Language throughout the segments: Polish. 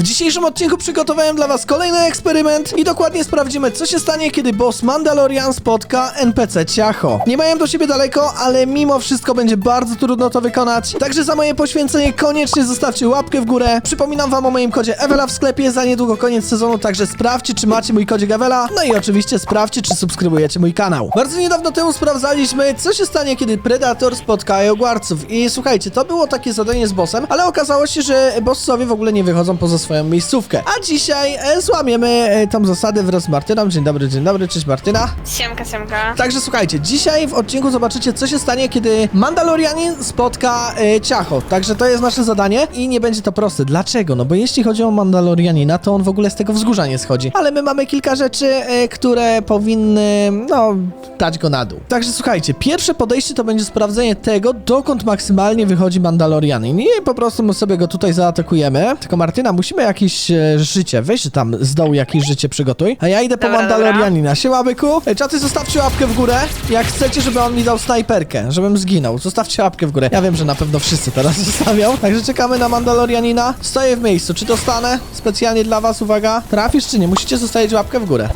W dzisiejszym odcinku przygotowałem dla was kolejny eksperyment i dokładnie sprawdzimy, co się stanie, kiedy boss Mandalorian spotka NPC Ciacho. Nie mają do siebie daleko, ale mimo wszystko będzie bardzo trudno to wykonać. Także za moje poświęcenie koniecznie zostawcie łapkę w górę. Przypominam wam o moim kodzie Ewela w sklepie, za niedługo koniec sezonu, także sprawdźcie, czy macie mój kodzik Ewela. No i oczywiście sprawdźcie, czy subskrybujecie mój kanał. Bardzo niedawno temu sprawdzaliśmy, co się stanie, kiedy Predator spotka jogwarców. I słuchajcie, to było takie zadanie z bossem, ale okazało się, że bossowie w ogóle nie wychodzą poza swoją miejscówkę. A dzisiaj e, złamiemy e, tą zasadę wraz z Martyną. Dzień dobry, dzień dobry, cześć Martyna. Siemka, siemka. Także słuchajcie, dzisiaj w odcinku zobaczycie, co się stanie, kiedy Mandalorianin spotka e, Ciacho. Także to jest nasze zadanie i nie będzie to proste. Dlaczego? No bo jeśli chodzi o Mandalorianina, to on w ogóle z tego wzgórza nie schodzi. Ale my mamy kilka rzeczy, e, które powinny, no, dać go na dół. Także słuchajcie, pierwsze podejście to będzie sprawdzenie tego, dokąd maksymalnie wychodzi Mandalorianin. I po prostu my sobie go tutaj zaatakujemy. Tylko Martyna, musimy jakieś e, życie. Weź tam z dołu jakieś życie przygotuj. A ja idę po Dobra. Mandalorianina. Siema, byku. Ej, Czaty, zostawcie łapkę w górę, jak chcecie, żeby on mi dał snajperkę, żebym zginął. Zostawcie łapkę w górę. Ja wiem, że na pewno wszyscy teraz zostawią. Także czekamy na Mandalorianina. Stoję w miejscu. Czy dostanę? Specjalnie dla was, uwaga. Trafisz czy nie? Musicie zostawić łapkę w górę.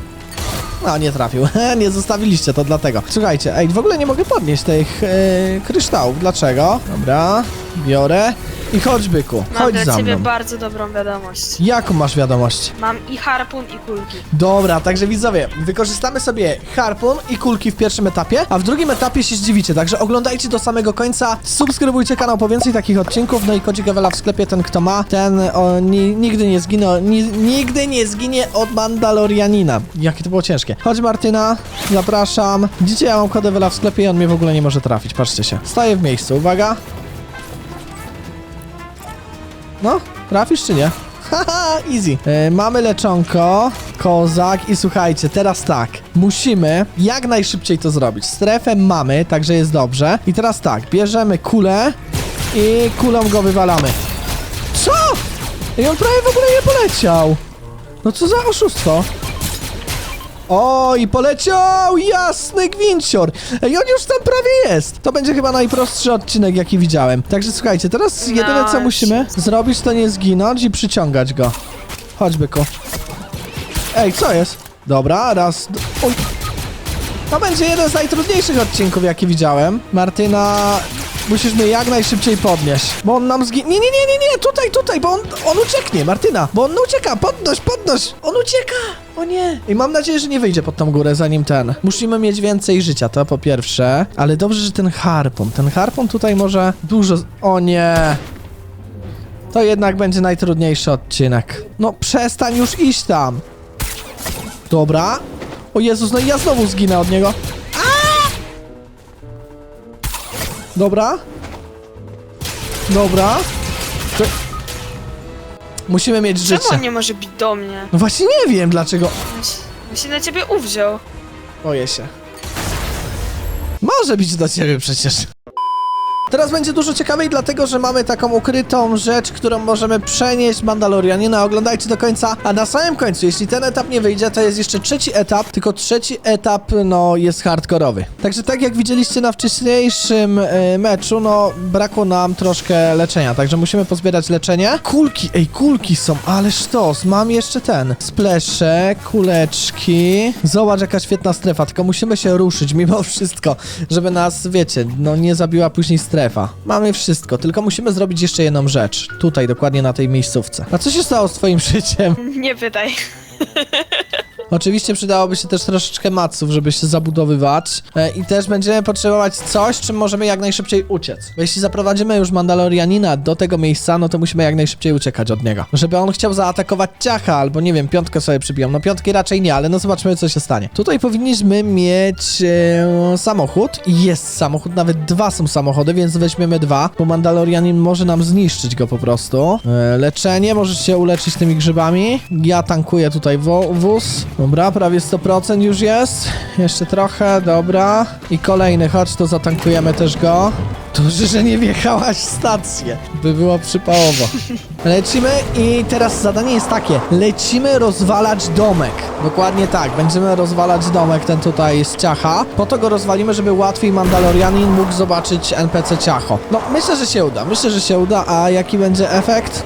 No, nie trafił. nie zostawiliście, to dlatego. Słuchajcie, ej, w ogóle nie mogę podnieść tych e, kryształów. Dlaczego? Dobra, biorę. I chodź, byku. Mam Chodź dla za ciebie mną. bardzo dobrą wiadomość. Jaką masz wiadomość? Mam i harpun, i kulki. Dobra, także widzowie, wykorzystamy sobie harpun i kulki w pierwszym etapie, a w drugim etapie się zdziwicie, także oglądajcie do samego końca, subskrybujcie kanał po więcej takich odcinków, no i kodzik Ewela w sklepie, ten kto ma, ten o, ni, nigdy nie zginie, ni, nigdy nie zginie od Mandalorianina. Jakie to było ciężkie. Chodź Martyna, zapraszam. Widzicie, ja mam kod Ewela w sklepie i on mnie w ogóle nie może trafić, patrzcie się. Staję w miejscu, uwaga. No, trafisz czy nie? Haha, easy. E, mamy leczonko, kozak i słuchajcie, teraz tak. Musimy jak najszybciej to zrobić. Strefę mamy, także jest dobrze. I teraz tak, bierzemy kulę i kulą go wywalamy. Co? I on prawie w ogóle nie poleciał. No co za oszustwo. O, i poleciał! Jasny gwincior! Ej, on już tam prawie jest! To będzie chyba najprostszy odcinek, jaki widziałem. Także słuchajcie, teraz jedyne co Nice. musimy zrobić, to nie zginąć i przyciągać go. Chodź, byku. Ej, co jest? Dobra, raz... d- Oj. To będzie jeden z najtrudniejszych odcinków, jaki widziałem. Martyna, musisz mnie jak najszybciej podnieść, bo on nam zginie. Nie, nie, nie, nie, tutaj, tutaj, bo on, on ucieknie, Martyna, bo on ucieka, podnoś, podnoś, on ucieka. O nie! I mam nadzieję, że nie wyjdzie pod tą górę zanim ten. Musimy mieć więcej życia, to po pierwsze. Ale dobrze, że ten harpon. Ten harpon tutaj może dużo. O nie! To jednak będzie najtrudniejszy odcinek. No przestań już iść tam. Dobra. O Jezus, no i ja znowu zginę od niego. Dobra. Dobra. Musimy mieć Czemu życie. on nie może bić do mnie? No właśnie nie wiem dlaczego. On się, on się na ciebie uwziął. Boję się. Może być do ciebie przecież. Teraz będzie dużo ciekawiej, dlatego że mamy taką ukrytą rzecz, którą możemy przenieść Mandalorianina. Oglądajcie do końca. A na samym końcu, jeśli ten etap nie wyjdzie, to jest jeszcze trzeci etap, tylko trzeci etap, no, jest hardkorowy. Także tak jak widzieliście na wcześniejszym e, meczu, no, brakło nam troszkę leczenia, także musimy pozbierać leczenie. Kulki, ej, kulki są, ale sztos. Mam jeszcze ten. Splesze, kuleczki. Zobacz, jaka świetna strefa, tylko musimy się ruszyć mimo wszystko, żeby nas, wiecie, no nie zabiła później strefa. Mamy wszystko, tylko musimy zrobić jeszcze jedną rzecz. Tutaj, dokładnie na tej miejscówce. A co się stało z twoim życiem? Nie pytaj. Oczywiście przydałoby się też troszeczkę maców, żeby się zabudowywać. E, I też będziemy potrzebować coś, czym możemy jak najszybciej uciec. Bo jeśli zaprowadzimy już Mandalorianina do tego miejsca, no to musimy jak najszybciej uciekać od niego. Żeby on chciał zaatakować ciacha, albo nie wiem, piątkę sobie przybiją. No piątki raczej nie, ale no zobaczymy, co się stanie. Tutaj powinniśmy mieć e, samochód. Jest samochód, nawet dwa są samochody, więc weźmiemy dwa, bo Mandalorianin może nam zniszczyć go po prostu. E, leczenie, możesz się uleczyć tymi grzybami. Ja tankuję tutaj wóz. Dobra, prawie 100% już jest. Jeszcze trochę, dobra. I kolejny, chodź, to zatankujemy też go. Dobrze, że nie wjechałaś w stację. By było przypałowo. Lecimy i teraz zadanie jest takie. Lecimy rozwalać domek. Dokładnie tak. Będziemy rozwalać domek, ten tutaj z ciacha. Po to go rozwalimy, żeby łatwiej Mandalorianin mógł zobaczyć NPC ciacho. No, myślę, że się uda. Myślę, że się uda. A jaki będzie efekt?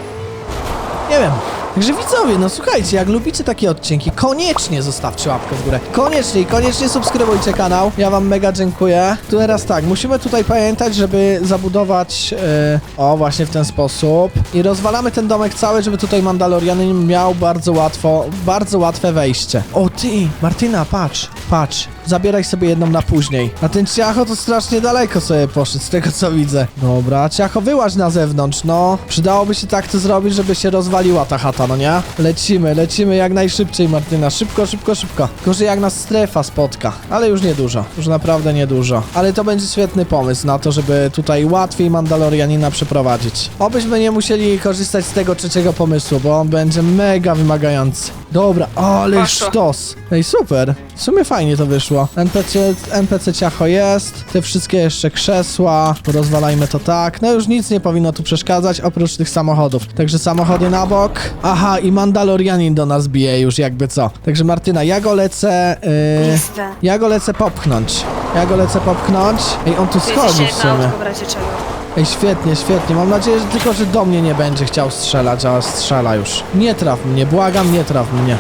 Nie wiem. Także widzowie, no słuchajcie, jak lubicie takie odcinki, koniecznie zostawcie łapkę w górę. Koniecznie i koniecznie subskrybujcie kanał. Ja wam mega dziękuję. Teraz tak, musimy tutaj pamiętać, żeby zabudować, e, o właśnie w ten sposób. I rozwalamy ten domek cały, żeby tutaj Mandalorianin miał bardzo łatwo, bardzo łatwe wejście. O ty, Martyna, patrz, patrz. Zabieraj sobie jedną na później. A ten ciacho to strasznie daleko sobie poszedł, z tego co widzę. Dobra, ciacho wyłaź na zewnątrz, no. Przydałoby się tak to zrobić, żeby się rozwaliła ta chata, no nie? Lecimy, lecimy jak najszybciej, Martyna. Szybko, szybko, szybko. Gorzej jak nas strefa spotka. Ale już niedużo. Już naprawdę niedużo. Ale to będzie świetny pomysł na to, żeby tutaj łatwiej Mandalorianina przeprowadzić. Obyśmy nie musieli korzystać z tego trzeciego pomysłu, bo on będzie mega wymagający. Dobra, ale Poszło. sztos. Ej, super. W sumie fajnie to wyszło. NPC, NPC ciacho jest. Te wszystkie jeszcze krzesła. Rozwalajmy to tak. No już nic nie powinno tu przeszkadzać, oprócz tych samochodów. Także samochody na bok. Aha, i Mandalorianin do nas bije już jakby co. Także Martyna, ja go lecę... Yy, ja go lecę popchnąć. Ja go lecę popchnąć. Ej, on tu jest schodzi w sumie. autko w razie czego. Ej, świetnie, świetnie. Mam nadzieję, że tylko, że do mnie nie będzie chciał strzelać, a strzela już. Nie traf mnie, błagam, nie traf mnie.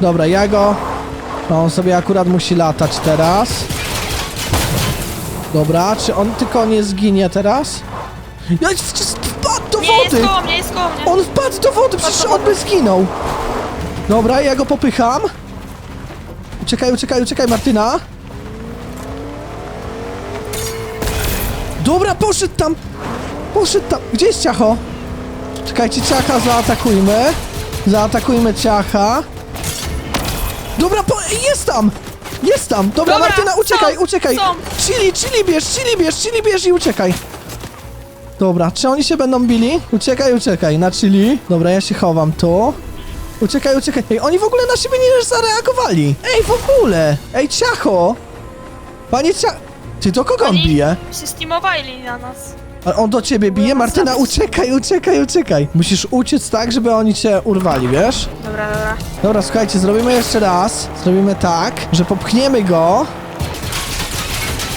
Dobra, ja go... No, on sobie akurat musi latać teraz. Dobra, czy on tylko nie zginie teraz? Ja wpadł do Nie, jest wody! koło mnie, jest koło mnie. On wpadł do wody, przecież on by zginął. Dobra, ja go popycham. Uciekaj, uciekaj, uciekaj, Martyna. Dobra, poszedł tam. Poszedł tam. Gdzie jest ciacho? Czekajcie, ciacha zaatakujmy. Zaatakujmy ciacha. Dobra, po... Jest tam! Jest tam! Dobra, Dobra, Martyna, uciekaj, są, uciekaj! są. Chili, chili bierz, chili bierz, chili bierz i uciekaj! Dobra, czy oni się będą bili? Uciekaj, uciekaj, na chili. Dobra, ja się chowam tu. Uciekaj, uciekaj. Ej, oni w ogóle na siebie nie zareagowali. Ej, w ogóle! Ej, ciacho! Panie cia... Ty do kogo on Oni bije? się steamowali na nas. A on do ciebie bije? Martyna, uciekaj, uciekaj, uciekaj. Musisz uciec tak, żeby oni cię urwali, wiesz? Dobra, dobra. Dobra, słuchajcie, zrobimy jeszcze raz. Zrobimy tak, że popchniemy go.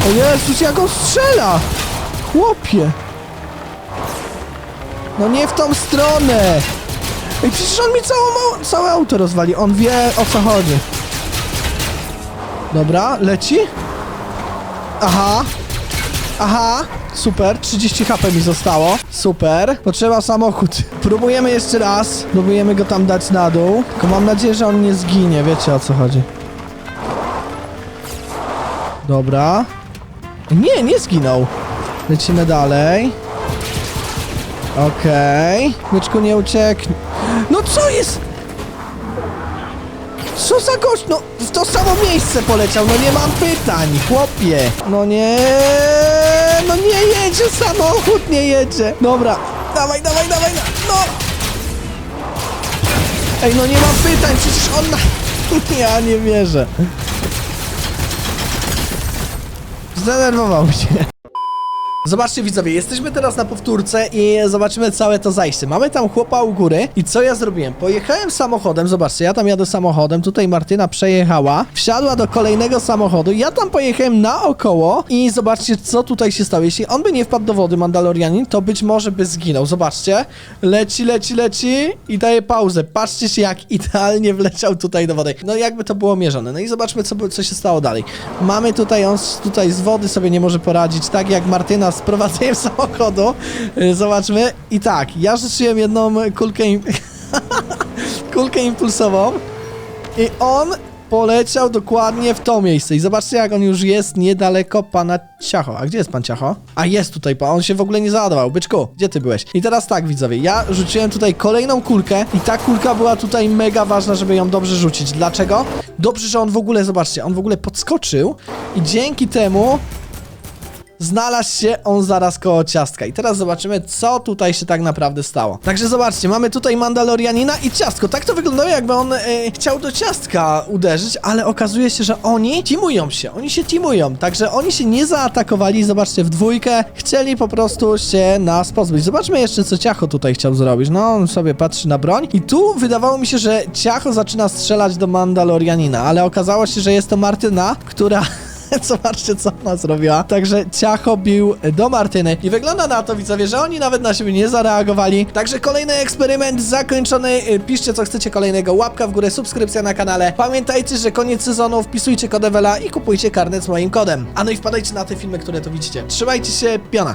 O Jezus, jak on strzela! Chłopie! No nie w tą stronę! Ej, przecież on mi całą, całe auto rozwali. On wie, o co chodzi. Dobra, leci. Aha. Aha. Super, 30 HP mi zostało. Super. Potrzeba samochód. Próbujemy jeszcze raz. Próbujemy go tam dać na dół. Tylko mam nadzieję, że on nie zginie. Wiecie o co chodzi. Dobra. Nie, nie zginął. Lecimy dalej. Okej. Myczku nie ucieknie. No co jest? Co za gość? No w to samo miejsce poleciał, no nie mam pytań, chłopie. No nie, no nie jedzie samochód, nie jedzie. Dobra, dawaj, dawaj, dawaj, no. Ej, no nie mam pytań, przecież on na... Ja nie wierzę. Zdenerwował się. Zobaczcie widzowie, jesteśmy teraz na powtórce i zobaczymy całe to zajście. Mamy tam chłopa u góry i co ja zrobiłem? Pojechałem samochodem, zobaczcie, ja tam jadę samochodem, tutaj Martyna przejechała, wsiadła do kolejnego samochodu, ja tam pojechałem naokoło i zobaczcie co tutaj się stało. Jeśli on by nie wpadł do wody, Mandalorianin, to być może by zginął. Zobaczcie, leci, leci, leci i daje pauzę. Patrzcie się jak idealnie wleciał tutaj do wody. No jakby to było mierzone. No i zobaczmy co, co się stało dalej. Mamy tutaj, on tutaj z wody sobie nie może poradzić, tak jak Martyna z prowadzeniem samochodu. Y, Zobaczmy. I tak, ja rzuciłem jedną kulkę, kulkę impulsową i on poleciał dokładnie w to miejsce. I zobaczcie, jak on już jest niedaleko pana Ciacho. A gdzie jest pan Ciacho? A jest tutaj pan, on się w ogóle nie załadował. Byczku, gdzie ty byłeś? I teraz tak, widzowie, ja rzuciłem tutaj kolejną kulkę i ta kulka była tutaj mega ważna, żeby ją dobrze rzucić. Dlaczego? Dobrze, że on w ogóle, zobaczcie, on w ogóle podskoczył i dzięki temu znalazł się on zaraz koło ciastka. I teraz zobaczymy, co tutaj się tak naprawdę stało. Także zobaczcie, mamy tutaj Mandalorianina i ciastko. Tak to wyglądało, jakby on e, chciał do ciastka uderzyć, ale okazuje się, że oni teamują się. Oni się teamują. Także oni się nie zaatakowali, zobaczcie, w dwójkę. Chcieli po prostu się nas pozbyć. Zobaczmy jeszcze, co Ciacho tutaj chciał zrobić. No, on sobie patrzy na broń. I tu wydawało mi się, że Ciacho zaczyna strzelać do Mandalorianina, ale okazało się, że jest to Martyna, która Zobaczcie, co ona zrobiła. Także Ciacho bił do Martyny. I wygląda na to, widzowie, że oni nawet na siebie nie zareagowali. Także kolejny eksperyment zakończony. Y, Piszcie, co chcecie kolejnego. Łapka w górę, subskrypcja na kanale. Pamiętajcie, że koniec sezonu. Wpisujcie kod Ewela i kupujcie karnet z moim kodem. A no i wpadajcie na te filmy, które tu widzicie. Trzymajcie się, piona.